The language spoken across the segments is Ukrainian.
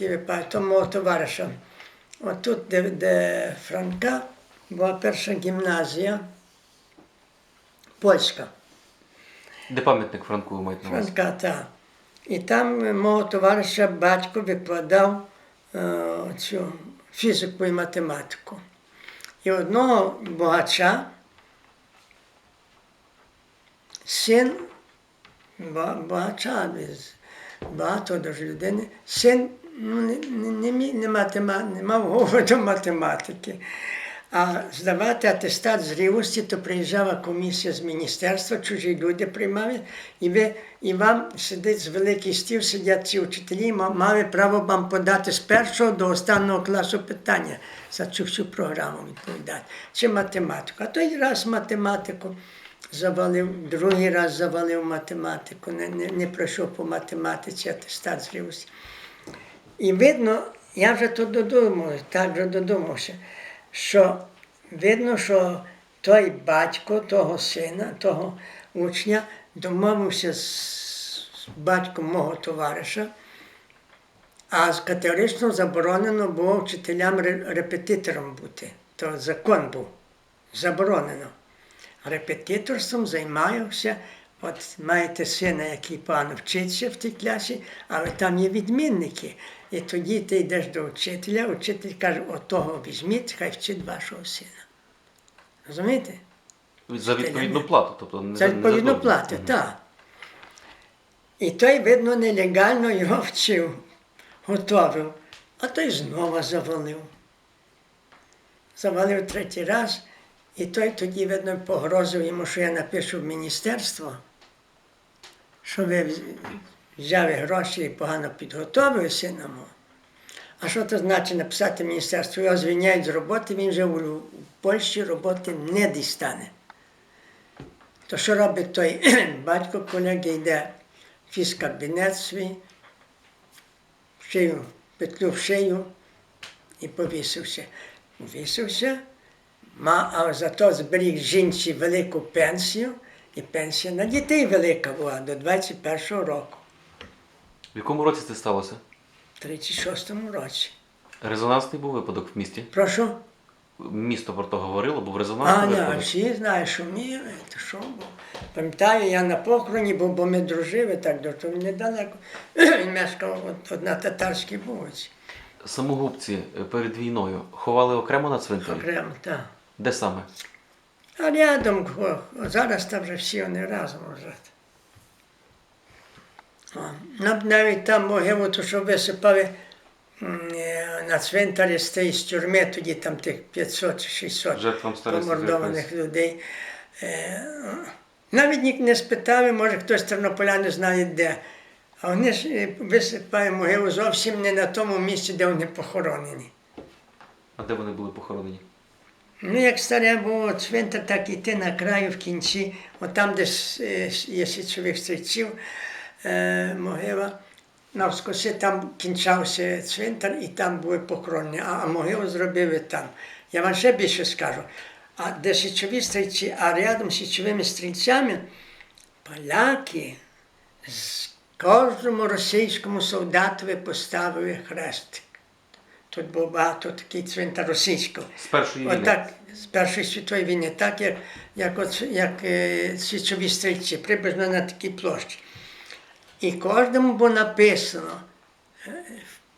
випадок, то мого товариша. От тут, де, де Франка, була перша гімназія польська. Де пам'ятник Франку маєте на увазі? Франка, так. І там мого товариша батько викладав е, цю фізику і математику. І одного богача, син без багато дуже людини, син ну, не, не, не, не, матема, не мав голови до математики. А здавати атестат зрілості, то приїжджала комісія з міністерства, чужі люди приймали, і, ви, і вам сидить з великий стіл, сидять ці вчителі, мали право вам подати з першого до останнього класу питання за цю всю програму відповідати. Чи математику. А той раз математику завалив, другий раз завалив математику, не, не, не пройшов по математиці атестат зрілості. І видно, я вже то додумав, так вже додумався, що видно, що той батько того сина, того учня, домовився з батьком мого товариша, а категорично заборонено було вчителям репетитором бути. То закон був. Заборонено. Репетиторством займаюся. От маєте сина, який погано вчиться в тій класі, але там є відмінники. І тоді ти йдеш до вчителя, вчитель каже, отого візьміть, хай вчить вашого сина. Розумієте? За відповідну плату, тобто не за- не відповідно за плати, Мгм. так. І той, видно, нелегально його вчив, готовив, а той знову завалив. Завалив третій раз, і той тоді, видно, погрозив йому, що я напишу в міністерство, що ви взяли гроші і погано підготовили сина мого. А що це значить написати міністерство? Його звільняють з роботи, він вже у Польщі роботи не дістане. То що робить той батько колеги, йде в фізкабінет свій, в шию, петлю в шию і повісився. Повісився, ма- а зато зберіг жінці велику пенсію, і пенсія на дітей велика була до 21-го року, В якому році це сталося? в 36-му році. Резонансний був випадок в місті. Прошу. Місто про то говорило, був А, резонансний ні, випадок. всі знають, що мій, то що був. Пам'ятаю, я на похороні був, бо ми дружили так дуже недалеко. Він мешкав от, на татарській вулиці. Самогубці перед війною ховали окремо на цвинтарі? Окремо, так. Де саме? А рядом, зараз там вже всі вони разом лежать. Нам навіть там могилу, то, що висипали е, на цвинтарі з тієї з тюрми, тоді там тих 500 чи 600 Жертвам помордованих людей. Е, навіть ніхто не спитали, може хтось тернополяни знає де. А вони ж е, висипають могилу зовсім не на тому місці, де вони похоронені. А де вони були похоронені? Ну, як старе було цвинтар, так іти на краю в кінці, от там, де е, є січових стрільців, е, могила. Навскоси там кінчався цвинтар і там були похоронені, а, могилу зробили там. Я вам ще більше скажу. А де січові стрільці, а рядом з січовими стрільцями поляки з кожному російському солдатові поставили хрестик. Тут був багато такий цвинтар російського. З першої війни. Отак, з Першої світової війни, так як, як, от, як е, свічові стрільці, приблизно на такій площі. І кожному було написано е,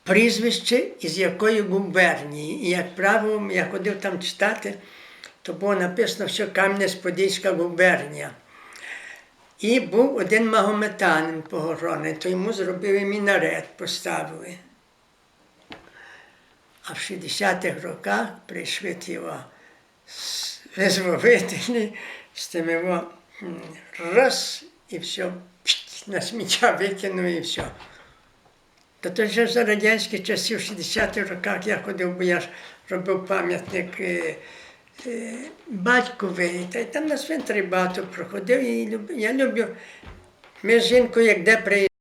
прізвище, із якої губернії. І, як правило, я ходив там читати, то було написано, що Кам'янець-Подільська губернія. І був один магометанин похоронений, то йому зробили мінарет, поставили. А в 60-х роках прийшли ті визволителі з тими раз і все, на сміття викинули і все. Та то вже за радянських часів, в 60-х роках я ходив, бо я ж робив пам'ятник е, е, батькові, та й там на цвинтарі багато проходив. І я люблю. Ми з жінкою, як де приїжджали,